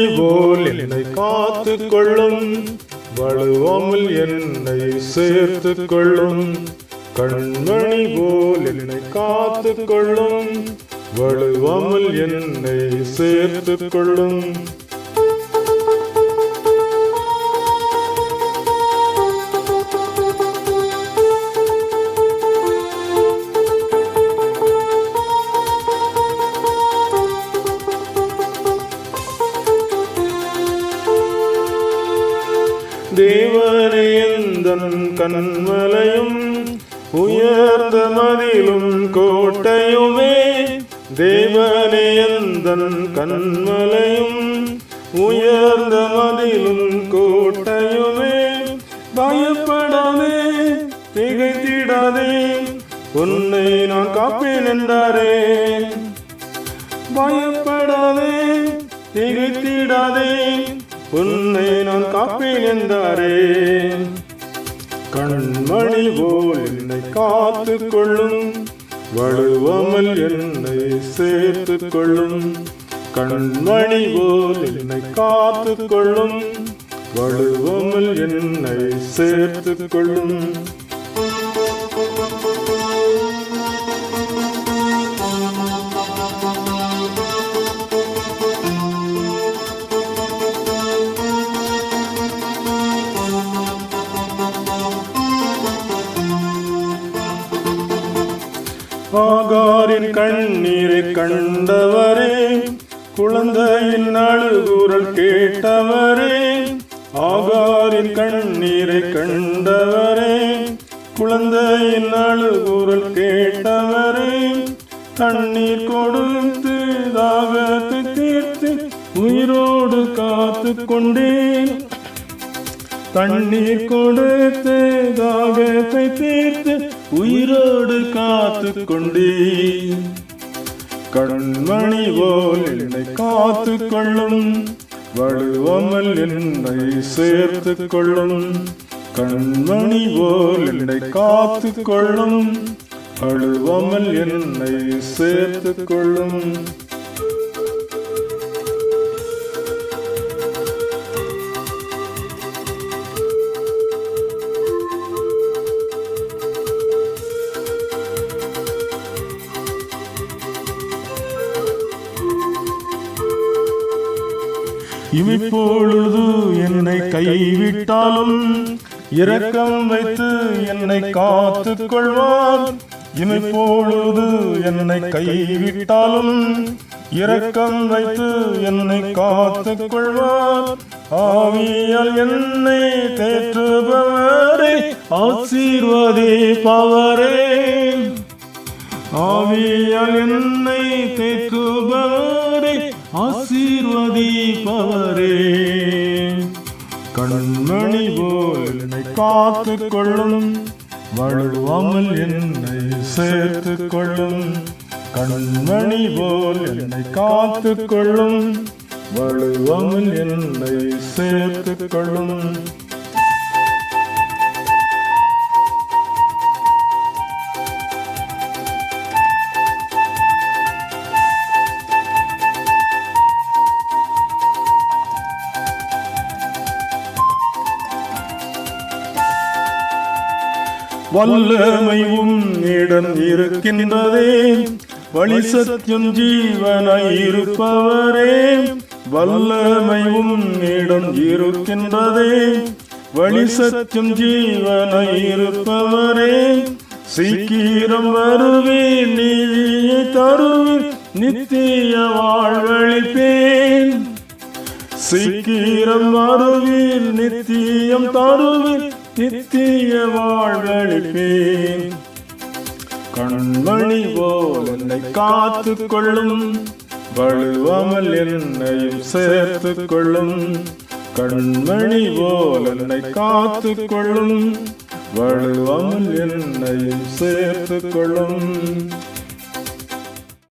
கண்மணி போல் என்னை காத்து கொள்ளும் வலுவாமல் என்னை சேர்த்து கொள்ளும் கண்மணி போல் என்னை காத்து கொள்ளும் வலுவாமல் என்னை சேர்த்து கொள்ளும் தேவனே எந்தன் கண்மலையும் உயர்ந்த மதிலும் கோட்டையுமே. தேவனே எந்தன் கண்மலையும் உயர்ந்த மதிலும் கோட்டையுமே. பயப்படாதே திகைத்திடாதே உன்னை நான் காப்பேன் என்றாரே. பயப்படாதே திகைத்திடாதே உன்னை நான் காப்பேன் என்றாரே. கண்மணி போல் என்னை காத்து கொள்ளும் வலுவாமல் என்னை சேர்த்து கொள்ளும் கண்மணி போல் என்னை காத்து கொள்ளும் வலுவாமல் என்னை சேர்த்து கொள்ளும் ஆகாரின் கண்ணீரை கண்டவரே குழந்தையின் அழுகுரல் கேட்டவரே ஆகாரின் கண்ணீரை கண்டவரே குழந்தையின் அழுகுரல் கேட்டவரே தண்ணீர் கொடுத்து தாகத்து தீர்த்து உயிரோடு காத்து கொண்டேன். தண்ணீர் கொடுத்து தாகத்தை தீர்த்து உயிரோடு காத்து கொண்டே கண்மணி போல் என்னை காத்து கொள்ளும் வலுவாமல் என்னை சேர்த்து கொள்ளும் கண்மணி போல் என்னை காத்து கொள்ளும் அழுவாமல் என்னை சேர்த்து கொள்ளும் இமைப்பொழுது என்னை கைவிட்டாலும் இரக்கம் வைத்து என்னை காத்து கொள்வார் இமைப்பொழுது என்னை கைவிட்டாலும் இரக்கம் வைத்து என்னை காத்து கொள்வார் ஆவியால் என்னை தேற்றுபவரே ஆசீர்வதிப்பவரே. ஆவியால் என்னை தேற்றுபவரே ஆசீர்வதிப்பவரே கண்மணி போல் என்னை காத்து கொள்ளும் வழுவாமல் என்னை சேர்த்து கொள்ளும் கண்மணி போல் என்னை காத்து கொள்ளும் வழுவாமல் என்னை சேர்த்து கொள்ளும் வல்லமை உன்னிடம் இருக்கின்றதே. வழி சத்தியம் ஜீவனை இருப்பவரே. வல்லமை உன்னிடம் இருக்கின்றதே. வழி சத்தியம் ஜீவனை இருப்பவரே. சீக்கிரம் வருவேன் நீதியை தருவேன் நித்திய வாழ்வழிப்பேன் சீக்கிரம் வருவீர் நித்தியம் தருவீர் நித்திய வாழ்வழிப்பேன் கண்மணி போல் என்னை காத்து கொள்ளும் வழுவாமல் என்னையும் சேர்த்து கொள்ளும் கண்மணி போல் என்னை காத்து கொள்ளும் வழுவாமல் என்னையும் சேர்த்து கொள்ளும்